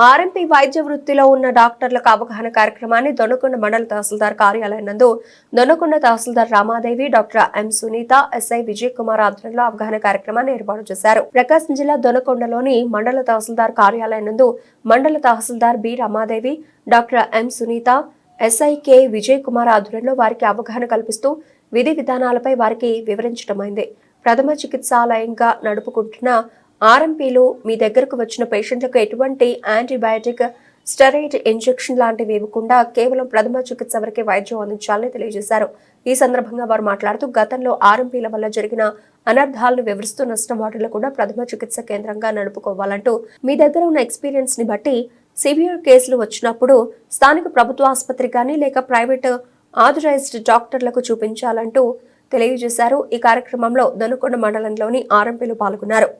RMP వైద్య వృత్తిలో ఉన్న డాక్టర్లకు అవగాహన కార్యక్రమాన్ని దొనకొండ మండల తహసీల్దార్ కార్యాలయం నందు Donakonda tahsildar Ramadevi doctor M Sunitha SI Vijay Kumar ఆధ్వర్యంలో అవగాహన కార్యక్రమాన్ని ఏర్పాటు చేశారు. ప్రకాశం జిల్లా దొనకొండలోని మండల తహసీల్దార్ కార్యాలయం నందు మండల tahsildar B Ramadevi doctor M Sunitha SI K Vijay Kumar ఆధ్వర్యంలో వారికి అవగాహన కల్పిస్తూ విధి విధానాలపై వారికి వివరించడమైంది ప్రథమ చికిత్సాలయంగా నడుపుకుంటున్న ఆర్ఎంపీలు మీ దగ్గరకు వచ్చిన పేషెంట్లకు ఎటువంటి యాంటీబయాటిక్ స్టెరాయిడ్ ఇంజెక్షన్ లాంటివి ఇవ్వకుండా కేవలం ప్రథమ చికిత్స వరకే వైద్యం అందించాలని తెలియజేశారు. ఈ సందర్భంగా వారు మాట్లాడుతూ గతంలో ఆర్ఎంపీల వల్ల జరిగిన అనర్థాలను వివరిస్తూ నష్టం కూడా ప్రథమ చికిత్స కేంద్రంగా నడుపుకోవాలంటూ మీ దగ్గర ఉన్న ఎక్స్పీరియన్స్ని బట్టి సివియర్ కేసులు వచ్చినప్పుడు స్థానిక ప్రభుత్వ ఆసుపత్రి కానీ లేక ప్రైవేట్ ఆథరైజ్డ్ డాక్టర్లకు చూపించాలంటూ తెలియజేశారు. ఈ కార్యక్రమంలో దనుకొండ మండలంలోని ఆర్ఎంపీలు పాల్గొన్నారు.